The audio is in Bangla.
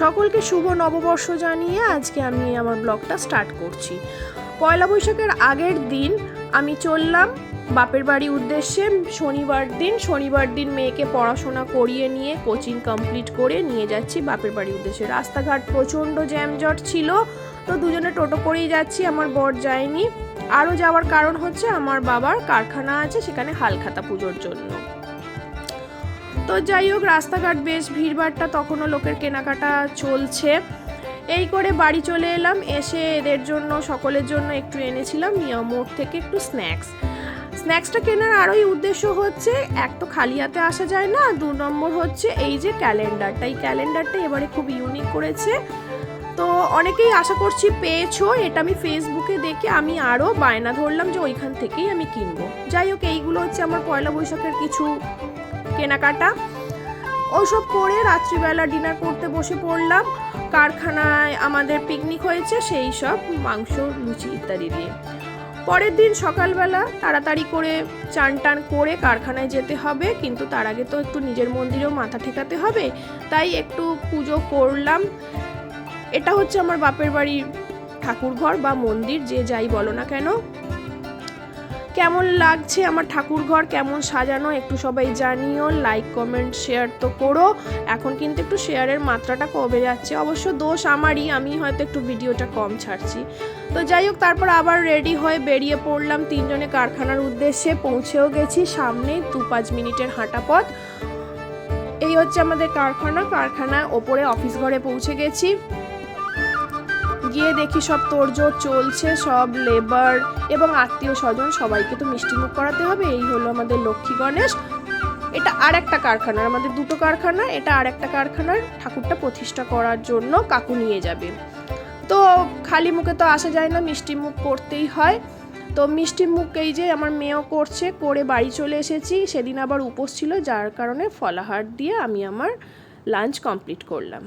সকলকে শুভ নববর্ষ জানিয়ে আজকে আমি আমার ব্লগটা স্টার্ট করছি। পয়লা বৈশাখের আগের দিন আমি চললাম বাপের বাড়ি উদ্দেশ্যে শনিবার দিন শনিবার দিন মেয়েকে পড়াশোনা করিয়ে নিয়ে কোচিং কমপ্লিট করে নিয়ে যাচ্ছি বাপের বাড়ি উদ্দেশ্যে। রাস্তাঘাট প্রচণ্ড জ্যামজট ছিল, তো দুজনে টোটো করেই যাচ্ছি, আমার বর যায়নি। আরও যাওয়ার কারণ হচ্ছে আমার বাবার কারখানা আছে, সেখানে হালখাতা পুজোর জন্য। তো যাই হোক, রাস্তাঘাট বেশ, ভিড়ভাড়টা তখনও লোকের কেনাকাটা চলছে। এই করে বাড়ি চলে এলাম, এসে এদের জন্য, সকলের জন্য একটু এনেছিলাম, মিয়া মোড় থেকে একটু স্ন্যাক্স। স্ন্যাক্সটা কেনার আরোই উদ্দেশ্য হচ্ছে, এক তো খালি হাতে আসা যায় না, দু নম্বর হচ্ছে এই যে ক্যালেন্ডারটা। এই ক্যালেন্ডারটা এবারে খুব ইউনিক করেছে। তো অনেকেই আশা করছি পেয়েছ, এটা আমি ফেসবুকে দেখে আমি আরও বায়না ধরলাম যে ওইখান থেকেই আমি কিনবো। যাই হোক, এইগুলো হচ্ছে আমার পয়লা বৈশাখের কিছু কেনাকাটা। ওইসব করে রাত্রিবেলা ডিনার করতে বসে পড়লাম। কারখানায় আমাদের পিকনিক হয়েছে, সেই সব মাংস, লুচি ইত্যাদি দিয়ে। পরের দিন সকালবেলা তাড়াতাড়ি করে চান টান করে কারখানায় যেতে হবে, কিন্তু তার আগে তো একটু নিজের মন্দিরেও মাথা ঠেকাতে হবে, তাই একটু পুজো করলাম। এটা হচ্ছে আমার বাপের বাড়ির ঠাকুরঘর বা মন্দির, যে যাই বলো না কেন। কেমন লাগছে আমার ঠাকুর ঘর কেমন সাজানো? একটু সবাই জানিও লাইক কমেন্ট শেয়ার তো করো। এখন কিন্তু একটু শেয়ারের মাত্রাটা কমে যাচ্ছে। অবশ্য দোষ আমারই, আমি হয়তো একটু ভিডিওটা কম ছাড়ছি। তো যাই হোক, তারপর আবার রেডি হয়ে বেরিয়ে পড়লাম। তিনজনে কারখানার উদ্দেশ্যে পৌঁছেও গেছি সামনে দু পাঁচ মিনিটের হাঁটা পথ। এই হচ্ছে আমাদের কারখানা। কারখানায় ওপরে অফিস ঘরে পৌঁছে গেছি। গিয়ে দেখি সব তোড়জোড় চলছে, সব লেবার এবং আত্মীয় স্বজন, সবাইকে তো মিষ্টিমুখ করাতে হবে, এই হলো আমাদের লক্ষ্মী গণেশ। এটা আর একটা কারখানার আমাদের দুটো কারখানা, এটা আর একটা কারখানার ঠাকুরটা প্রতিষ্ঠা করার জন্য কাকু নিয়ে যাবে। তো খালি মুখে তো আসা যায় না, মিষ্টি মুখ করতেই হয়। তো মিষ্টি মুখ এই যে আমার মেয়েও করছে, করে বাড়ি চলে এসেছি, সেদিন আবার উপোস ছিল, যার কারণে ফলাহার দিয়ে আমি আমার লাঞ্চ কমপ্লিট করলাম।